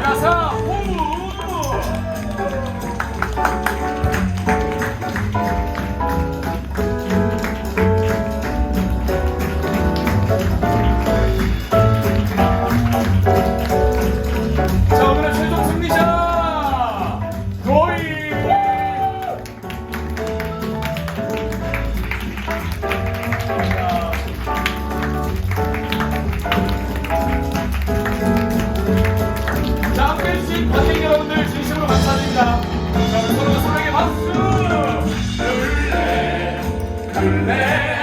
나가서 자 오늘의 최종 승리자 박수! 그래, 그래.